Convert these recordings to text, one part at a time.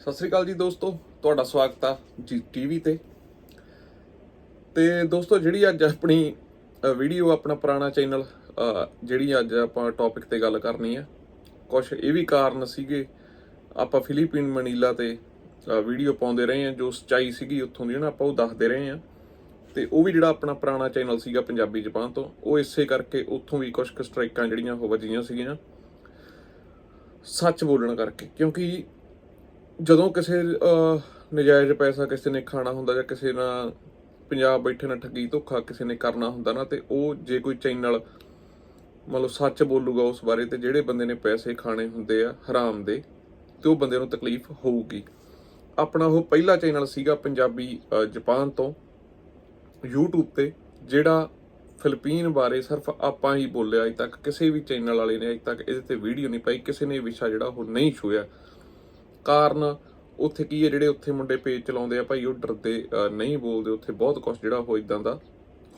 ਸਤਿ ਸ੍ਰੀ ਅਕਾਲ ਜੀ ਦੋਸਤੋ, ਤੁਹਾਡਾ ਸਵਾਗਤ ਆ ਜੀ ਟੀਵੀ ਤੇ। ਤੇ ਦੋਸਤੋ, ਜਿਹੜੀ ਅੱਜ ਆਪਣੀ ਵੀਡੀਓ ਆਪਣਾ ਪੁਰਾਣਾ ਚੈਨਲ ਜਿਹੜੀ ਅੱਜ ਆਪਾਂ ਟੌਪਿਕ ਤੇ ਗੱਲ ਕਰਨੀ ਆ ਕੁਝ ਇਹ ਵੀ ਕਾਰਨ ਸੀਗੇ, ਆਪਾਂ ਫਿਲੀਪੀਨ ਮਨੀਲਾ ਤੇ ਵੀਡੀਓ ਪਾਉਂਦੇ ਰਹੇ ਆ, ਜੋ ਸਚਾਈ ਸੀਗੀ ਉੱਥੋਂ ਦੀ ਨਾ ਆਪਾਂ ਉਹ ਦੱਸਦੇ ਰਹੇ ਆ। ਤੇ ਉਹ ਵੀ ਜਿਹੜਾ ਆਪਣਾ ਪੁਰਾਣਾ ਚੈਨਲ ਸੀਗਾ ਪੰਜਾਬੀ ਜਪਾਨ ਤੋਂ, ਉਹ ਇਸੇ ਕਰਕੇ ਉੱਥੋਂ ਵੀ ਕੁਝ ਕੁ ਸਟ੍ਰਾਈਕਾਂ ਜਿਹੜੀਆਂ ਉਹ ਵੱਜੀਆਂ ਸੀਗੀਆਂ। ਸੱਚ ਬੋਲਣ ਕਰਕੇ, ਕਿਉਂਕਿ ਜਦੋਂ ਕਿਸੇ ਨਜਾਇਜ਼ ਪੈਸਾ ਕਿਸੇ ਨੇ ਖਾਣਾ ਹੁੰਦਾ ਜਾਂ ਕਿਸੇ ਨਾਲ ਪੰਜਾਬ ਬੈਠੇ ਨਾਲ ਠੱਗੀ ਧੋਖਾ ਕਿਸੇ ਨੇ ਕਰਨਾ ਹੁੰਦਾ ਨਾ ਤੇ ਉਹ ਜੇ ਕੋਈ ਚੈਨਲ ਮੰਨ ਲਓ ਸੱਚ ਬੋਲੂਗਾ ਉਸ ਬਾਰੇ ਤੇ ਜਿਹੜੇ ਬੰਦੇ ਨੇ ਪੈਸੇ ਖਾਣੇ ਹੁੰਦੇ ਆ ਹਰਾਮ ਦੇ ਤੇ ਉਹ ਬੰਦੇ ਨੂੰ ਤਕਲੀਫ ਹੋਊਗੀ। ਆਪਣਾ ਉਹ ਪਹਿਲਾ ਚੈਨਲ ਸੀਗਾ ਪੰਜਾਬੀ ਅਹ, ਜਾਪਾਨ ਤੋਂ। YouTube ਤੇ ਜਿਹੜਾ ਫਿਲੀਪੀਨ ਬਾਰੇ ਸਿਰਫ ਆਪਾਂ ਹੀ ਬੋਲਿਆ ਅਜੇ ਤੱਕ ਕਿਸੇ ਵੀ ਚੈਨਲ ਵਾਲੇ ਨੇ ਅਜੇ ਤੱਕ ਇਹਦੇ ਤੇ ਵੀਡੀਓ ਨਹੀਂ ਪਾਈ ਕਿਸੇ ਨੇ ਵਿਸ਼ਾ ਜਿਹੜਾ ਉਹ ਨਹੀਂ ਛੂਇਆ ਕਾਰਨ ਉੱਥੇ ਕੀ ਹੈ? ਜਿਹੜੇ ਉੱਥੇ ਮੁੰਡੇ ਪੇਜ ਚਲਾਉਂਦੇ ਆ ਭਾਈ, ਉਹ ਡਰਦੇ ਨਹੀਂ ਬੋਲਦੇ ਉੱਥੇ, ਬਹੁਤ ਕੁਝ ਜਿਹੜਾ ਉਹ ਇਦਾਂ ਦਾ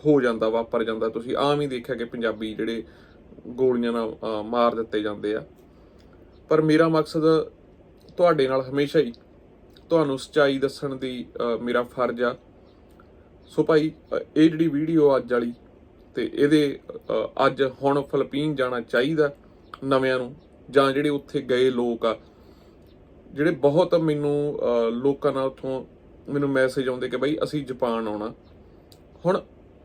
ਹੋ ਜਾਂਦਾ, ਵਾਪਰ ਜਾਂਦਾ। ਤੁਸੀਂ ਆਮ ਹੀ ਦੇਖਿਆ ਕਿ ਪੰਜਾਬੀ ਜਿਹੜੇ ਗੋਲੀਆਂ ਨਾਲ ਮਾਰ ਦਿੱਤੇ ਜਾਂਦੇ ਆ। ਪਰ ਮੇਰਾ ਮਕਸਦ ਤੁਹਾਡੇ ਨਾਲ ਹਮੇਸ਼ਾ ਹੀ ਤੁਹਾਨੂੰ ਸੱਚਾਈ ਦੱਸਣ ਦੀ ਮੇਰਾ ਫਰਜ਼ ਆ। ਸੋ ਭਾਈ ਇਹ ਜਿਹੜੀ ਵੀਡੀਓ ਅੱਜ ਵਾਲੀ ਤੇ ਇਹਦੇ ਅੱਜ ਹੁਣ ਫਿਲੀਪੀਨ ਜਾਣਾ ਚਾਹੀਦਾ ਨਵਿਆਂ ਨੂੰ ਜਾਂ ਜਿਹੜੇ ਉੱਥੇ ਗਏ ਲੋਕ ਆ ਜਿਹੜੇ ਬਹੁਤ ਮੈਨੂੰ ਲੋਕਾਂ ਨਾਲ ਉਥੋਂ ਮੈਨੂੰ ਮੈਸੇਜ ਆਉਂਦੇ ਕਿ ਬਈ ਅਸੀਂ ਜਾਪਾਨ ਆਉਣਾ। ਹੁਣ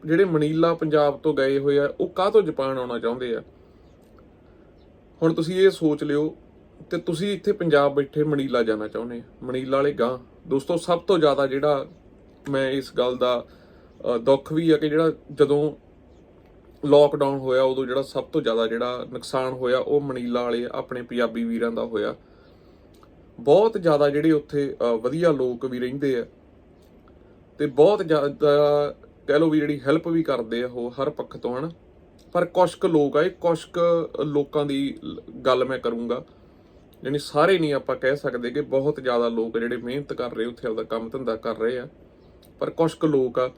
ਜਿਹੜੇ ਮਨੀਲਾ ਪੰਜਾਬ ਤੋਂ ਗਏ ਹੋਏ ਆ, ਉਹ ਕਾਹ ਤੋਂ ਜਾਪਾਨ ਆਉਣਾ ਚਾਹੁੰਦੇ ਆ? ਹੁਣ ਤੁਸੀਂ ਇਹ ਸੋਚ ਲਿਓ ਤੇ ਤੁਸੀਂ ਇੱਥੇ ਪੰਜਾਬ ਬੈਠੇ ਮਨੀਲਾ ਜਾਣਾ ਚਾਹੁੰਦੇ ਆ। ਮਨੀਲਾ ਵਾਲੇ ਗਾਂ ਦੋਸਤੋ, ਸਭ ਤੋਂ ਜ਼ਿਆਦਾ ਜਿਹੜਾ ਮੈਂ ਇਸ ਗੱਲ ਦਾ ਦੁੱਖ ਵੀ ਆ ਕਿ ਜਿਹੜਾ ਜਦੋਂ ਲੋਕਡਾਊਨ ਹੋਇਆ, ਉਦੋਂ ਜਿਹੜਾ ਸਭ ਤੋਂ ਜ਼ਿਆਦਾ ਜਿਹੜਾ ਨੁਕਸਾਨ ਹੋਇਆ, ਉਹ ਮਨੀਲਾ ਵਾਲੇ ਆਪਣੇ ਪੰਜਾਬੀ ਵੀਰਾਂ ਦਾ ਹੋਇਆ। ਬਹੁਤ ਜ਼ਿਆਦਾ ਜਿਹੜੇ ਉੱਥੇ ਵਧੀਆ ਲੋਕ ਵੀ ਰਹਿੰਦੇ ਆ। ਤੇ ਬਹੁਤ ਜ਼ਿਆਦਾ ਕਹਿ ਲਓ ਵੀ ਜਿਹੜੀ ਹੈਲਪ ਵੀ ਕਰਦੇ ਆ ਉਹ ਹਰ ਪੱਖ ਤੋਂ, ਹਨ। ਪਰ ਕੁਛ ਕੁ ਲੋਕ ਆ, ਇਹ ਕੁਸ਼ਕ ਲੋਕਾਂ ਦੀ ਗੱਲ ਮੈਂ ਕਰੂੰਗਾ। ਯਾਨੀ ਸਾਰੇ ਨਹੀਂ ਆਪਾਂ ਕਹਿ ਸਕਦੇ ਕਿ ਬਹੁਤ ਜ਼ਿਆਦਾ ਲੋਕ ਜਿਹੜੇ ਮਿਹਨਤ ਕਰ ਰਹੇ, ਉੱਥੇ ਆਪਦਾ ਕੰਮ ਧੰਦਾ ਕਰ ਰਹੇ ਆ। ਪਰ ਕੁਛ ਕੁ ਲੋਕ ਆ,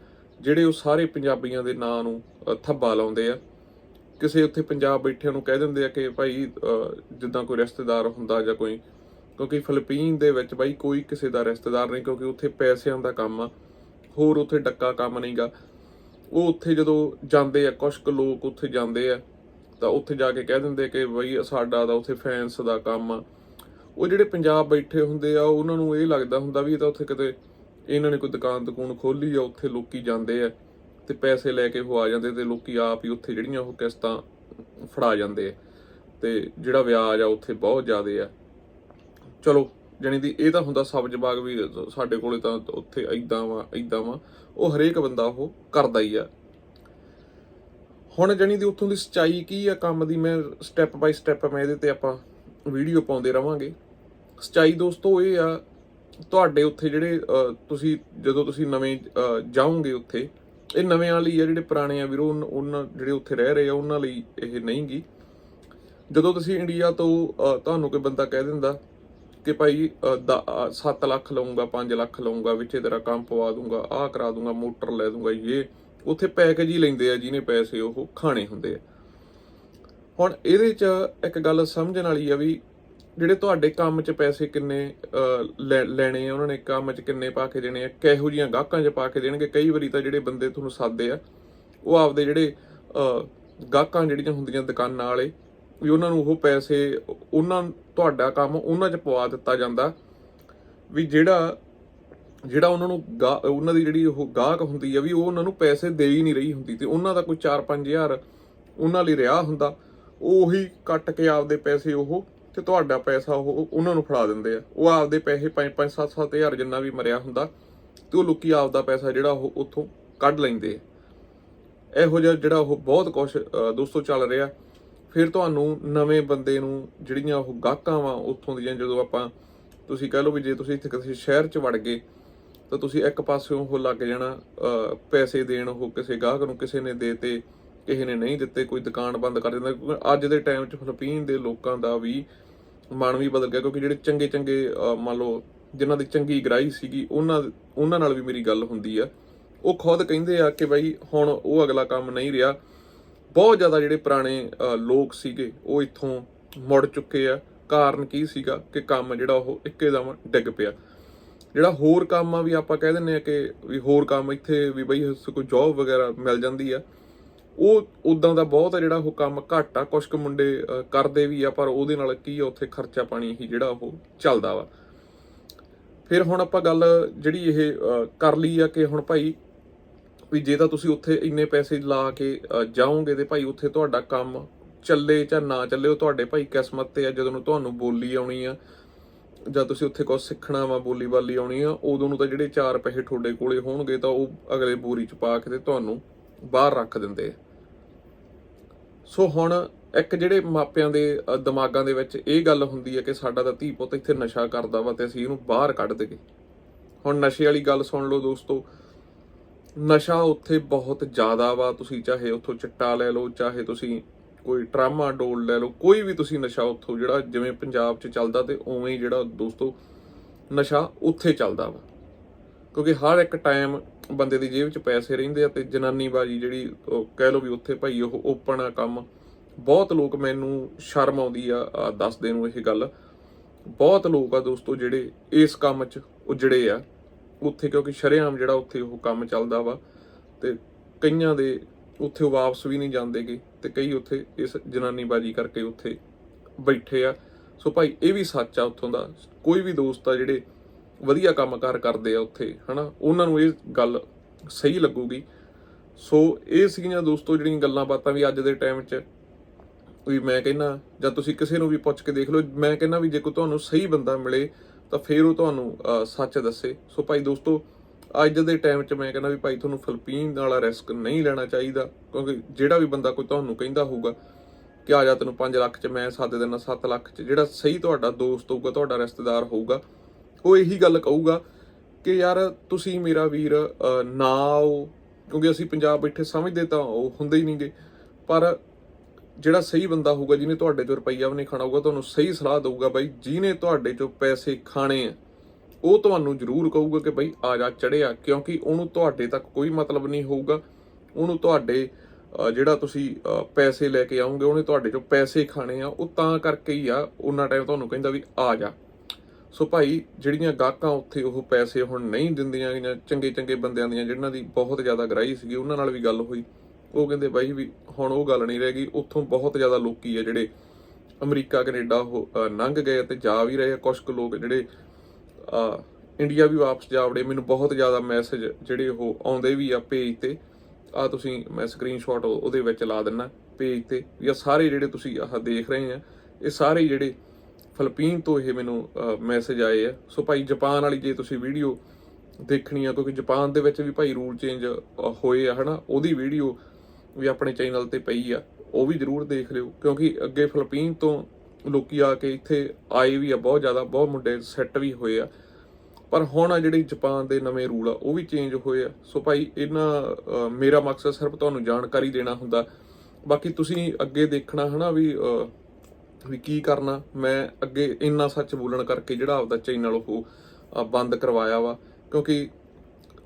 ਜਿਹੜੇ ਉਹ ਸਾਰੇ ਪੰਜਾਬੀਆਂ ਦੇ ਨਾਂ ਨੂੰ ਥੱਬਾ ਲਾਉਂਦੇ ਆ। ਕਿਸੇ ਉੱਥੇ ਪੰਜਾਬ ਬੈਠਿਆਂ ਨੂੰ ਕਹਿ ਦਿੰਦੇ ਆ ਕਿ ਭਾਈ ਜਿੱਦਾਂ ਕੋਈ ਰਿਸ਼ਤੇਦਾਰ ਹੁੰਦਾ ਜਾਂ ਕੋਈ ਕਿਉਂਕਿ ਫਿਲੀਪੀਨ ਦੇ ਵਿੱਚ ਬਾਈ ਕੋਈ ਕਿਸੇ ਦਾ ਰਿਸ਼ਤੇਦਾਰ ਨਹੀਂ, ਕਿਉਂਕਿ ਉੱਥੇ ਪੈਸਿਆਂ ਦਾ ਕੰਮ ਆ। ਹੋਰ ਉੱਥੇ ਡੱਕਾ ਕੰਮ ਨਹੀਂਗਾ। ਉਹ ਉੱਥੇ ਜਦੋਂ ਜਾਂਦੇ ਆ, ਕੁਛ ਕੁ ਲੋਕ ਉੱਥੇ ਜਾਂਦੇ ਆ, ਤਾਂ ਉੱਥੇ ਜਾ ਕੇ ਕਹਿ ਦਿੰਦੇ ਕਿ ਬਈ ਸਾਡਾ ਤਾਂ ਉੱਥੇ ਫੈਂਸ ਦਾ ਕੰਮ ਆ। ਉਹ ਜਿਹੜੇ ਪੰਜਾਬ ਬੈਠੇ ਹੁੰਦੇ ਆ, ਉਹਨਾਂ ਨੂੰ ਇਹ ਲੱਗਦਾ ਹੁੰਦਾ ਵੀ ਇਹ ਤਾਂ ਉੱਥੇ ਕਿਤੇ ਇਹਨਾਂ ਨੇ ਕੋਈ ਦੁਕਾਨ ਦੁਕਾਨ ਖੋਲੀ ਆ, ਉੱਥੇ ਲੋਕੀ ਜਾਂਦੇ ਆ ਤੇ ਪੈਸੇ ਲੈ ਕੇ ਉਹ ਆ ਜਾਂਦੇ ਤੇ ਲੋਕੀ ਆਪ ਹੀ ਉੱਥੇ ਜਿਹੜੀਆਂ ਉਹ ਕਿਸ਼ਤਾਂ ਫੜਾ ਜਾਂਦੇ ਆ। ਤੇ ਜਿਹੜਾ ਵਿਆਜ ਆ, ਉੱਥੇ ਬਹੁਤ ਜ਼ਿਆਦਾ ਆ। ਚਲੋ, ਜਾਣੀ ਦੀ ਇਹ ਤਾਂ ਹੁੰਦਾ ਸਬਜ਼ ਬਾਗ ਵੀ ਸਾਡੇ ਕੋਲੇ ਤਾਂ ਉੱਥੇ ਐਦਾਂ ਵਾ ਐਦਾਂ ਵਾ। ਉਹ ਹਰੇਕ ਬੰਦਾ ਉਹ ਕਰਦਾ ਹੀ ਆ। ਹੁਣ ਜਾਣੀ ਦੀ ਉੱਥੋਂ ਦੀ ਸਚਾਈ ਕੀ ਆ ਕੰਮ ਦੀ, ਮੈਂ ਸਟੈਪ ਬਾਈ ਸਟੈਪ ਮੈਂ ਇਹਦੇ ਤੇ ਆਪਾਂ ਵੀਡੀਓ ਪਾਉਂਦੇ ਰਵਾਂਗੇ। ਸਚਾਈ ਦੋਸਤੋ ਇਹ ਆ, ਤੁਹਾਡੇ ਉੱਥੇ ਜਿਹੜੇ ਤੁਸੀਂ ਜਦੋਂ ਤੁਸੀਂ ਨਵੇਂ ਜਾਓਗੇ ਉੱਥੇ, ਇਹ ਨਵੇਂ ਵਾਲੀ ਆ ਜਿਹੜੇ ਪੁਰਾਣੇ ਆ ਵੀਰੋ ਉਹਨਾਂ ਜਿਹੜੇ ਉੱਥੇ ਰਹਿ ਰਹੇ ਆ, ਉਹਨਾਂ ਲਈ ਇਹ ਨਹੀਂਗੀ। ਜਦੋਂ ਤੁਸੀਂ ਇੰਡੀਆ ਤੋਂ ਤੁਹਾਨੂੰ ਕੋਈ ਬੰਦਾ ਕਹਿ ਦਿੰਦਾ ਕਿ ਭਾਈ 7 ਲੱਖ ਲਵਾਂਗਾ 5 ਲੱਖ ਲਵਾਂਗਾ ਵਿੱਚੇ ਤੇਰਾ ਕੰਮ ਪਵਾ ਦੂੰਗਾ, ਆਹ ਕਰਾ ਦੂੰਗਾ, ਮੋਟਰ ਲੈ ਦੂੰਗਾ ਇਹ ਉੱਥੇ ਪੈਕੇਜ ਹੀ ਲੈਂਦੇ ਆ ਜਿਹਨੇ ਪੈਸੇ, ਉਹ ਖਾਣੇ ਹੁੰਦੇ ਆ। ਹੁਣ ਇਹਦੇ ਚ ਇੱਕ ਗੱਲ ਸਮਝਣ ਵਾਲੀ ਆ ਵੀ ਜਿਹੜੇ ਤੁਹਾਡੇ ਕੰਮ 'ਚ ਪੈਸੇ ਕਿੰਨੇ ਲੈ- ਲੈਣੇ ਆ, ਉਹਨਾਂ ਨੇ ਕੰਮ 'ਚ ਕਿੰਨੇ ਪਾ ਕੇ ਦੇਣੇ ਆ, ਕਿਹੋ ਜੀਆਂ ਗਾਹਕਾਂ 'ਚ ਪਾ ਕੇ ਦੇਣਗੇ। ਕਈ ਵਾਰੀ ਤਾਂ ਜਿਹੜੇ ਬੰਦੇ ਤੁਹਾਨੂੰ ਸਾਦੇ ਆ, ਉਹ ਆਪਦੇ ਜਿਹੜੇ ਗਾਹਕਾਂ ਜਿਹੜੀਆਂ ਹੁੰਦੀਆਂ ਦੁਕਾਨਾਂ ਵਾਲੇ ਵੀ ਉਹਨਾਂ ਨੂੰ ਉਹ ਪੈਸੇ, ਉਹਨਾਂ ਤੁਹਾਡਾ ਕੰਮ ਉਹਨਾਂ 'ਚ ਪਵਾ ਦਿੱਤਾ ਜਾਂਦਾ। ਵੀ ਜਿਹੜਾ ਜਿਹੜਾ ਉਹਨਾਂ ਨੂੰ ਗਾ- ਉਹਨਾਂ ਦੀ ਜਿਹੜੀ ਉਹ ਗਾਹਕ ਹੁੰਦੀ ਆ ਵੀ ਉਹ ਉਹਨਾਂ ਨੂੰ ਪੈਸੇ ਦੇ ਹੀ ਨਹੀਂ ਰਹੀ ਹੁੰਦੀ ਤੇ ਉਹਨਾਂ ਦਾ ਕੋਈ 4-5000 ਉਹਨਾਂ ਲਈ ਰਿਹਾ ਹੁੰਦਾ, ਉਹ ਉਹੀ ਕੱਟ ਕੇ ਆਪਦੇ ਪੈਸੇ ਉਹ ਤੇ ਤੁਹਾਡਾ ਪੈਸਾ ਉਹ ਉਹਨਾਂ ਨੂੰ ਫੜਾ ਦਿੰਦੇ ਆ। ਉਹ ਆਪਦੇ ਪੈਸੇ 5-5 7-7000 ਜਿੰਨਾ ਵੀ ਮਰਿਆ ਹੁੰਦਾ ਤੇ ਉਹ ਲੋਕੀ ਆਪਦਾ ਪੈਸਾ ਜਿਹੜਾ ਉਹ ਉੱਥੋਂ ਕੱਢ ਲੈਂਦੇ ਆ। ਇਹੋ ਜਿਹਾ ਜਿਹੜਾ ਉਹ ਬਹੁਤ ਕੁਝ ਦੋਸਤੋ ਚੱਲ ਰਿਹਾ। ਫਿਰ ਤੁਹਾਨੂੰ ਨਵੇਂ ਬੰਦੇ ਨੂੰ ਜਿਹੜੀਆਂ ਉਹ ਗਾਹਕਾਂ ਵਾ ਉੱਥੋਂ ਦੀਆਂ ਜਦੋਂ ਆਪਾਂ ਤੁਸੀਂ ਕਹਿ ਲਓ ਵੀ ਜੇ ਤੁਸੀਂ ਇੱਥੇ ਕਿਸੇ ਸ਼ਹਿਰ 'ਚ ਵੜ ਗਏ, ਤਾਂ ਤੁਸੀਂ ਇੱਕ ਪਾਸਿਓਂ ਉਹ ਲੱਗ ਜਾਣਾ ਪੈਸੇ ਦੇਣ ਉਹ ਕਿਸੇ ਗਾਹਕ ਨੂੰ ਕਿਸੇ ਨੇ ਦੇਤੇ, ਕਿਸੇ ਨੇ ਨਹੀਂ ਦਿੱਤੇ, ਕੋਈ ਦੁਕਾਨ ਬੰਦ ਕਰ ਦਿੰਦਾ। ਕਿਉਂਕਿ ਅੱਜ ਦੇ ਟਾਈਮ 'ਚ ਫਿਲੀਪੀਨ ਦੇ ਲੋਕਾਂ ਦਾ ਵੀ ਮਨ ਵੀ ਬਦਲ ਗਿਆ, ਕਿਉਂਕਿ ਜਿਹੜੇ ਚੰਗੇ ਚੰਗੇ ਮੰਨ ਲਓ ਜਿਨ੍ਹਾਂ ਦੀ ਚੰਗੀ ਗ੍ਰਾਹੀ ਸੀਗੀ, ਉਹਨਾਂ ਉਹਨਾਂ ਨਾਲ ਵੀ ਮੇਰੀ ਗੱਲ ਹੁੰਦੀ ਆ। ਉਹ ਖੁਦ ਕਹਿੰਦੇ ਆ ਕਿ ਬਈ ਹੁਣ ਉਹ ਅਗਲਾ ਕੰਮ ਨਹੀਂ ਰਿਹਾ। ਬਹੁਤ ਜ਼ਿਆਦਾ ਜਿਹੜੇ ਪੁਰਾਣੇ ਲੋਕ ਸੀਗੇ, ਉਹ ਇੱਥੋਂ ਮੁੜ ਚੁੱਕੇ ਆ। ਕਾਰਨ ਕੀ ਸੀਗਾ ਕਿ ਕੰਮ ਜਿਹੜਾ ਉਹ ਇੱਕੇਦਮ ਡਿੱਗ ਪਿਆ। ਜਿਹੜਾ ਹੋਰ ਕੰਮ ਆ ਵੀ ਆਪਾਂ ਕਹਿ ਦਿੰਨੇ ਆ ਕਿ ਵੀ ਹੋਰ ਕੰਮ ਇੱਥੇ ਵੀ ਬਈ ਕੋਈ ਜੌਬ ਵਗੈਰਾ ਮਿਲ ਜਾਂਦੀ ਆ। ਉਹ ਉਦਾਂ ਦਾ ਬਹੁਤ ਆ ਜਿਹੜਾ ਉਹ ਕੰਮ ਘੱਟ ਆ। ਕੁਝ ਕੁ ਮੁੰਡੇ ਕਰਦੇ ਵੀ ਆ, ਪਰ ਉਹਦੇ ਨਾਲ ਕੀ ਆ, ਉੱਥੇ ਖਰਚਾ ਪਾਣੀ ਹੀ ਜਿਹੜਾ ਉਹ ਚੱਲਦਾ ਵਾ। ਫਿਰ ਹੁਣ ਆਪਾਂ ਗੱਲ ਜਿਹੜੀ ਇਹ ਕਰ ਲਈ ਆ ਕਿ ਹੁਣ ਭਾਈ ਵੀ ਜੇ ਤਾਂ ਤੁਸੀਂ ਉੱਥੇ ਇੰਨੇ ਪੈਸੇ ਲਾ ਕੇ ਜਾਓਗੇ ਤੇ ਭਾਈ ਉੱਥੇ ਤੁਹਾਡਾ ਕੰਮ ਚੱਲੇ ਜਾਂ ਨਾ ਚੱਲੇ, ਉਹ ਤੁਹਾਡੇ ਭਾਈ ਕਿਸਮਤ ਤੇ ਆ, ਜਦੋਂ ਨੂੰ ਤੁਹਾਨੂੰ ਬੋਲੀ ਆਉਣੀ ਆ, ਜਾਂ ਤੁਸੀਂ ਉੱਥੇ ਕੁਝ ਸਿੱਖਣਾ ਵਾ ਬੋਲੀ ਬਾਲੀ ਆਉਣੀ ਆ, ਉਦੋਂ ਨੂੰ ਤਾਂ ਜਿਹੜੇ ਚਾਰ ਪੈਸੇ ਤੁਹਾਡੇ ਕੋਲੇ ਹੋਣਗੇ ਤਾਂ ਉਹ ਅਗਲੇ ਬੋਰੀ ਚ ਪਾ ਕੇ ਤੇ ਤੁਹਾਨੂੰ ਬਾਹਰ ਰੱਖ ਦਿੰਦੇ ਆ। ਸੋ ਹੁਣ ਇੱਕ ਜਿਹੜੇ ਮਾਪਿਆਂ ਦੇ ਦਿਮਾਗਾਂ ਦੇ ਵਿੱਚ ਇਹ ਗੱਲ ਹੁੰਦੀ ਹੈ ਕਿ ਸਾਡਾ ਤਾਂ ਧੀ ਪੁੱਤ ਇੱਥੇ ਨਸ਼ਾ ਕਰਦਾ ਵਾ ਤੇ ਅਸੀਂ ਇਹਨੂੰ ਬਾਹਰ ਕੱਢ ਦੇਗੇ ਹੁਣ ਨਸ਼ੇ ਵਾਲੀ ਗੱਲ ਸੁਣ ਲਓ ਦੋਸਤੋ ਨਸ਼ਾ ਉੱਥੇ ਬਹੁਤ ਜ਼ਿਆਦਾ ਵਾ, ਤੁਸੀਂ ਚਾਹੇ ਉੱਥੋਂ ਚਿੱਟਾ ਲੈ ਲਓ, ਚਾਹੇ ਤੁਸੀਂ ਕੋਈ ਟਰਾਮਾ ਡੋਲ ਲੈ ਲਓ, ਕੋਈ ਵੀ ਤੁਸੀਂ ਨਸ਼ਾ ਉੱਥੋਂ ਜਿਹੜਾ ਜਿਵੇਂ ਪੰਜਾਬ 'ਚ ਚੱਲਦਾ ਤੇ ਉਵੇਂ ਹੀ ਜਿਹੜਾ ਦੋਸਤੋ ਨਸ਼ਾ ਉੱਥੇ ਚੱਲਦਾ ਵਾ। ਕਿਉਂਕਿ ਹਰ ਇੱਕ ਟਾਈਮ ਬੰਦੇ ਦੀ ਜੇਬ 'ਚ ਪੈਸੇ ਰਹਿੰਦੇ ਆ ਤੇ ਜਨਾਨੀਬਾਜੀ ਜਿਹੜੀ ਉਹ ਕਹਿ ਲਓ ਵੀ ਉੱਥੇ ਭਾਈ ਉਹ ਓਪਨ ਆ ਕੰਮ। ਬਹੁਤ ਲੋਕ ਮੈਨੂੰ ਸ਼ਰਮ ਆਉਂਦੀ ਆ ਦੱਸਦੇ ਨੂੰ ਇਹ ਗੱਲ। ਬਹੁਤ ਲੋਕ ਆ ਦੋਸਤੋ ਜਿਹੜੇ ਇਸ ਕੰਮ 'ਚ ਉਜੜੇ ਆ। ਉੱਥੇ, ਕਿਉਂਕਿ ਸ਼ਰੇਆਮ ਜਿਹੜਾ ਉੱਥੇ ਉਹ ਕੰਮ ਚੱਲਦਾ ਵਾ ਤੇ ਕਈਆਂ ਦੇ ਉੱਥੇ ਉਹ ਵਾਪਸ ਵੀ ਨਹੀਂ ਜਾਂਦੇਗੇ ਤੇ ਕਈ ਉੱਥੇ ਇਸ ਜਨਾਨੀਬਾਜੀ ਕਰਕੇ ਉੱਥੇ ਬੈਠੇ ਆ। ਸੋ ਭਾਈ, ਇਹ ਵੀ ਸੱਚ ਆ ਉੱਥੋਂ ਦਾ। ਕੋਈ ਵੀ ਦੋਸਤ ਆ ਜਿਹੜੇ ਵਧੀਆ ਕੰਮਕਾਰ ਕਰਦੇ ਆ ਉੱਥੇ, ਹਨਾ, ਉਹਨਾਂ ਨੂੰ ਇਹ ਗੱਲ ਸਹੀ ਲੱਗੂਗੀ। ਸੋ ਇਹ ਸੀਗੀਆਂ ਦੋਸਤੋ ਜਿਹੜੀਆਂ ਗੱਲਾਂ ਬਾਤਾਂ ਵੀ ਅੱਜ ਦੇ ਟਾਈਮ 'ਚ। ਵੀ ਮੈਂ ਕਹਿੰਨਾ ਜਾਂ ਤੁਸੀਂ ਕਿਸੇ ਨੂੰ ਵੀ ਪੁੱਛ ਕੇ ਦੇਖ ਲਓ, ਮੈਂ ਕਹਿੰਨਾ ਵੀ ਜੇ ਕੋਈ ਤੁਹਾਨੂੰ ਸਹੀ ਬੰਦਾ ਮਿਲੇ ਤਾਂ ਫਿਰ ਉਹ ਤੁਹਾਨੂੰ ਸੱਚ ਦੱਸੇ। ਸੋ ਭਾਈ ਦੋਸਤੋ, ਅੱਜ ਦੇ ਟਾਈਮ 'ਚ ਮੈਂ ਕਹਿੰਦਾ ਵੀ ਭਾਈ ਤੁਹਾਨੂੰ ਫਿਲੀਪੀਨ ਵਾਲਾ ਰਿਸਕ ਨਹੀਂ ਲੈਣਾ ਚਾਹੀਦਾ, ਕਿਉਂਕਿ ਜਿਹੜਾ ਵੀ ਬੰਦਾ ਕੋਈ ਤੁਹਾਨੂੰ ਕਹਿੰਦਾ ਹੋਊਗਾ ਕਿ ਆ ਜਾ ਤੈਨੂੰ 5 ਲੱਖ 'ਚ, ਮੈਂ ਸੱਦ ਦਿੰਦਾ 7 ਲੱਖ 'ਚ, ਜਿਹੜਾ ਸਹੀ ਤੁਹਾਡਾ ਦੋਸਤ ਹੋਊਗਾ, ਤੁਹਾਡਾ ਰਿਸ਼ਤੇਦਾਰ ਹੋਊਗਾ, ਉਹ ਇਹੀ ਗੱਲ ਕਹੂਗਾ ਕਿ ਯਾਰ ਤੁਸੀਂ ਮੇਰਾ ਵੀਰ ਨਾ ਆਓ, ਕਿਉਂਕਿ ਅਸੀਂ ਪੰਜਾਬ ਬੈਠੇ ਸਮਝਦੇ ਤਾਂ ਉਹ ਹੁੰਦੇ ਹੀ ਨਹੀਂਗੇ। ਪਰ ਜਿਹੜਾ ਸਹੀ ਬੰਦਾ ਹੋਊਗਾ, ਜਿਹਨੇ ਤੁਹਾਡੇ 'ਚੋਂ ਰੁਪਈਆ ਵੀ ਨਹੀਂ ਖਾਣਾ ਹੋਊਗਾ, ਤੁਹਾਨੂੰ ਸਹੀ ਸਲਾਹ ਦੇਊਗਾ ਬਾਈ, ਜਿਹਨੇ ਤੁਹਾਡੇ ਚੋਂ ਪੈਸੇ ਖਾਣੇ ਆ, ਉਹ ਤੁਹਾਨੂੰ ਜ਼ਰੂਰ ਕਹੂਗਾ ਕਿ ਬਾਈ ਆ ਜਾ ਚੜਿਆ, ਕਿਉਂਕਿ ਉਹਨੂੰ ਤੁਹਾਡੇ ਤੱਕ ਕੋਈ ਮਤਲਬ ਨਹੀਂ ਹੋਊਗਾ। ਉਹਨੂੰ ਤੁਹਾਡੇ ਜਿਹੜਾ ਤੁਸੀਂ ਪੈਸੇ ਲੈ ਕੇ ਆਉਂਗੇ, ਉਹਨੇ ਤੁਹਾਡੇ ਚੋਂ ਪੈਸੇ ਖਾਣੇ ਆ, ਉਹ ਤਾਂ ਕਰਕੇ ਹੀ ਆ, ਉਹਨਾਂ ਟਾਈਮ ਤੁਹਾਨੂੰ ਕਹਿੰਦਾ ਵੀ ਆ ਜਾ। ਸੋ ਭਾਈ, ਜਿਹੜੀਆਂ ਗਾਹਕਾਂ ਉੱਥੇ ਉਹ ਪੈਸੇ ਹੁਣ ਨਹੀਂ ਦਿੰਦੀਆਂ ਗਈਆਂ ਚੰਗੇ ਚੰਗੇ ਬੰਦਿਆਂ ਦੀਆਂ, ਜਿਨ੍ਹਾਂ ਦੀ ਬਹੁਤ ਜ਼ਿਆਦਾ ਗ੍ਰਾਹੀ ਸੀਗੀ, ਉਹਨਾਂ ਨਾਲ ਵੀ ਗੱਲ ਹੋਈ। ਉਹ ਕਹਿੰਦੇ ਬਾਈ ਵੀ ਹੁਣ ਉਹ ਗੱਲ ਨਹੀਂ ਰਹਿ ਗਈ ਉੱਥੋਂ ਬਹੁਤ ਜ਼ਿਆਦਾ ਲੋਕੀ ਆ ਜਿਹੜੇ ਅਮਰੀਕਾ ਕੈਨੇਡਾ ਉਹ ਲੰਘ ਗਏ ਤੇ ਜਾ ਵੀ ਰਹੇ ਆ। ਕੁਝ ਕੁ ਲੋਕ ਜਿਹੜੇ ਅਹ, ਇੰਡੀਆ ਵੀ ਵਾਪਸ ਜਾ ਵੜੇ। ਮੈਨੂੰ ਬਹੁਤ ਜ਼ਿਆਦਾ ਮੈਸੇਜ ਜਿਹੜੇ ਉਹ ਆਉਂਦੇ ਵੀ ਆ ਪੇਜ ਤੇ। ਆ ਤੁਸੀਂ ਮੈਂ ਸਕਰੀਨਸ਼ਾਟ ਉਹਦੇ ਵਿੱਚ ਲਾ ਦਿੰਨਾ ਪੇਜ ਤੇ ਵੀ ਆ ਸਾਰੇ ਜਿਹੜੇ ਤੁਸੀਂ ਆਹ ਦੇਖ ਰਹੇ ਆ ਇਹ ਸਾਰੇ ਜਿਹੜੇ ਫਿਲੀਪੀਨ ਤੋਂ ਇਹ ਮੈਨੂੰ ਮੈਸੇਜ ਆਏ ਆ। ਸੋ ਭਾਈ ਜਾਪਾਨ ਵਾਲੀ ਜੇ ਤੁਸੀਂ ਵੀਡੀਓ ਦੇਖਣੀ ਆ ਕਿਉਂਕਿ ਜਾਪਾਨ ਦੇ ਵਿੱਚ ਵੀ ਭਾਈ ਰੂਲ ਚੇਂਜ ਹੋਏ ਆ ਹਨਾ? ਉਹਦੀ ਵੀਡੀਓ ਵੀ ਆਪਣੇ ਚੈਨਲ ਤੇ ਪਈ ਆ, ਉਹ ਵੀ ਜਰੂਰ ਦੇਖ ਲਿਓ, ਕਿਉਂਕਿ ਅੱਗੇ ਫਿਲੀਪੀਨ ਤੋਂ ਲੋਕੀ ਆ ਕੇ ਇੱਥੇ ਆਏ ਵੀ ਆ, ਬਹੁਤ ਜ਼ਿਆਦਾ, ਬਹੁਤ ਮੁੰਡੇ ਸੈੱਟ ਵੀ ਹੋਏ ਆ। ਪਰ ਹੁਣ ਆ ਜਿਹੜੀ ਜਾਪਾਨ ਦੇ ਨਵੇਂ ਰੂਲ ਆ, ਉਹ ਵੀ ਚੇਂਜ ਹੋਏ ਆ। ਸੋ ਭਾਈ, ਇਹਨਾਂ ਮੇਰਾ ਮਕਸਦ ਸਿਰਫ ਤੁਹਾਨੂੰ ਜਾਣਕਾਰੀ ਦੇਣਾ ਹੁੰਦਾ। ਬਾਕੀ ਤੁਸੀਂ ਅੱਗੇ ਦੇਖਣਾ ਹਨਾ ਵੀ ਵੀ ਕੀ ਕਰਨਾ। ਮੈਂ ਅੱਗੇ ਇੰਨਾ ਸੱਚ ਬੋਲਣ ਕਰਕੇ ਜਿਹੜਾ ਆਪਦਾ ਚੈਨਲ ਉਹ ਬੰਦ ਕਰਵਾਇਆ ਵਾ। ਕਿਉਂਕਿ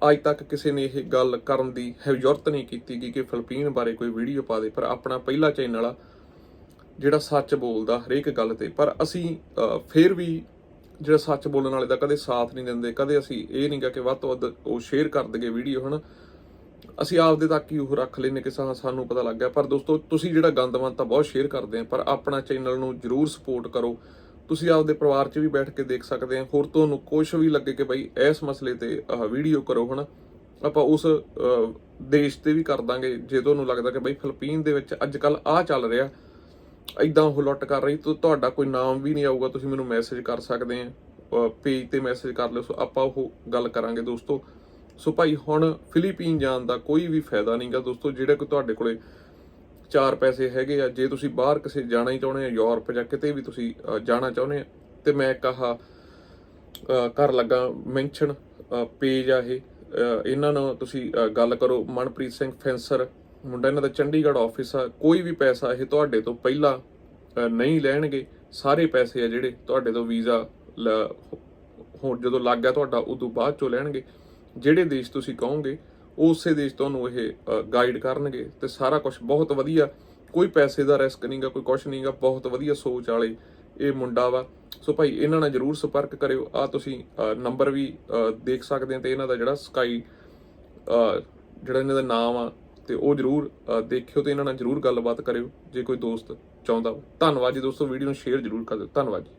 ਅੱਜ ਤੱਕ ਕਿਸੇ ਨੇ ਇਹ ਗੱਲ ਕਰਨ ਦੀ ਹੈ ਜ਼ਰੂਰਤ ਨਹੀਂ ਕੀਤੀ ਗਈ ਕਿ ਫਿਲੀਪੀਨ ਬਾਰੇ ਕੋਈ ਵੀਡੀਓ ਪਾ ਦੇ ਪਰ ਆਪਣਾ ਪਹਿਲਾ ਚੈਨਲ ਆ ਜਿਹੜਾ ਸੱਚ ਬੋਲਦਾ ਹਰੇਕ ਗੱਲ ਤੇ। ਪਰ ਅਸੀਂ ਅਹ, ਫਿਰ ਵੀ ਜਿਹੜਾ ਸੱਚ ਬੋਲਣ ਵਾਲੇ ਦਾ ਕਦੇ ਸਾਥ ਨਹੀਂ ਦਿੰਦੇ ਕਦੇ ਅਸੀਂ ਇਹ ਨਹੀਂ ਗਾ ਕਿ ਵੱਧ ਤੋਂ ਵੱਧ ਉਹ ਸ਼ੇਅਰ ਕਰ ਦਈਏ ਵੀਡੀਓ ਹਨ। ਅਸੀਂ ਆਪਦੇ ਤੱਕ ਹੀ ਉਹ ਰੱਖ ਲੈਨੇ ਕਿ ਸਾਨੂੰ ਪਤਾ ਲੱਗ ਗਿਆ। ਪਰ ਦੋਸਤੋ ਤੁਸੀਂ ਜਿਹੜਾ ਗੰਦਮੰਦ ਤਾਂ ਬਹੁਤ ਸ਼ੇਅਰ ਕਰਦੇ ਆ ਪਰ ਆਪਣਾ ਚੈਨਲ ਨੂੰ ਜਰੂਰ ਸਪੋਰਟ ਕਰੋ। ਤੁਸੀਂ ਆਪਦੇ ਪਰਿਵਾਰ 'ਚ ਵੀ ਬੈਠ ਕੇ ਦੇਖ ਸਕਦੇ ਆ। ਹੋਰ ਤੁਹਾਨੂੰ ਕੁਝ ਵੀ ਲੱਗੇ ਕਿ ਬਈ ਇਸ ਮਸਲੇ ਤੇ ਆਹ ਵੀਡੀਓ ਕਰੋ ਹਨਾ। ਆਪਾਂ ਉਸ ਦੇਸ਼ ਤੇ ਵੀ ਕਰ ਦਾਂਗੇ। ਜੇ ਤੁਹਾਨੂੰ ਲੱਗਦਾ ਕਿ ਬਈ ਫਿਲੀਪੀਨ ਦੇ ਵਿੱਚ ਅੱਜ ਕੱਲ ਆ ਚੱਲ ਰਿਹਾ ਇਦਾਂ ਉਹ ਲੁੱਟ ਕਰ ਰਹੀ, ਤਾਂ ਤੁਹਾਡਾ ਕੋਈ ਨਾਮ ਵੀ ਨਹੀਂ ਆਊਗਾ। ਤੁਸੀਂ ਮੈਨੂੰ ਮੈਸੇਜ ਕਰ ਸਕਦੇ ਆ ਪੇਜ ਤੇ ਮੈਸੇਜ ਕਰ ਲਿਓ। ਸੋ ਆਪਾਂ ਉਹ ਗੱਲ ਕਰਾਂਗੇ ਦੋਸਤੋ। ਸੋ ਭਾਈ ਹੁਣ ਫਿਲੀਪੀਨ ਜਾਣ ਦਾ ਕੋਈ ਵੀ ਫਾਇਦਾ ਨਹੀਂਗਾ ਦੋਸਤੋ। ਜਿਹੜਾ ਕੋਈ ਤੁਹਾਡੇ ਕੋਲੇ ਚਾਰ ਪੈਸੇ ਹੈਗੇ ਆ, ਜੇ ਤੁਸੀਂ ਬਾਹਰ ਕਿਸੇ ਜਾਣਾ ਹੀ ਚਾਹੁੰਦੇ ਆ, ਯੂਰਪ ਜਾਂ ਕਿਤੇ ਵੀ ਤੁਸੀਂ ਜਾਣਾ ਚਾਹੁੰਦੇ ਆ, ਤੇ ਮੈਂ ਕਹਾ ਕਰ ਲੱਗਾ ਮੈਂਸ਼ਨ ਪੇਜ ਆ ਇਹ ਇਹਨਾਂ ਨਾਲ ਤੁਸੀਂ ਗੱਲ ਕਰੋ। ਮਨਪ੍ਰੀਤ ਸਿੰਘ ਫੈਂਸਰ ਮੁੰਡਾ ਇਹਨਾਂ ਦਾ ਚੰਡੀਗੜ੍ਹ ਆਫਿਸ ਆ, ਕੋਈ ਵੀ ਪੈਸਾ ਇਹ ਤੁਹਾਡੇ ਤੋਂ ਪਹਿਲਾਂ ਨਹੀਂ ਲੈਣਗੇ। ਸਾਰੇ ਪੈਸੇ ਆ ਜਿਹੜੇ ਤੁਹਾਡੇ ਤੋਂ ਵੀਜ਼ਾ ਹੁਣ ਜਦੋਂ ਲੱਗ ਗਿਆ ਤੁਹਾਡਾ, ਉਦੋਂ ਬਾਅਦ ਚੋਂ ਲੈਣਗੇ। ਜਿਹੜੇ ਦੇਸ਼ ਤੁਸੀਂ ਕਹੋਗੇ ਉਸੇ ਦੇਸ਼ ਤੁਹਾਨੂੰ ਇਹ ਗਾਈਡ ਕਰਨਗੇ ਤੇ ਸਾਰਾ ਕੁਝ ਬਹੁਤ ਵਧੀਆ। ਕੋਈ ਪੈਸੇ ਦਾ ਰਿਸਕ ਨਹੀਂਗਾ ਕੋਈ ਕੁਝ ਨਹੀਂਗਾ ਬਹੁਤ ਵਧੀਆ ਸੋਚ ਵਾਲੇ ਇਹ ਮੁੰਡਾ ਵਾ। ਸੋ ਭਾਈ, ਇਹਨਾਂ ਨਾਲ ਜਰੂਰ ਸੰਪਰਕ ਕਰਿਓ। ਆ ਤੁਸੀਂ ਨੰਬਰ ਵੀ ਦੇਖ ਸਕਦੇ ਆ ਤੇ ਇਹਨਾਂ ਦਾ ਜਿਹੜਾ ਸਕਾਈ ਜਿਹੜਾ ਇਹਨਾਂ ਦਾ ਨਾਮ ਆ, ਤੇ ਉਹ ਜਰੂਰ ਦੇਖਿਓ ਤੇ ਇਹਨਾਂ ਨਾਲ ਜਰੂਰ ਗੱਲਬਾਤ ਕਰਿਓ। ਜੇ ਕੋਈ ਦੋਸਤ ਚਾਹੁੰਦਾ ਵਾ। ਧੰਨਵਾਦ ਜੀ ਦੋਸਤੋ ਵੀਡੀਓ ਨੂੰ ਸ਼ੇਅਰ ਜਰੂਰ ਕਰ ਦਿਓ। ਧੰਨਵਾਦ ਜੀ।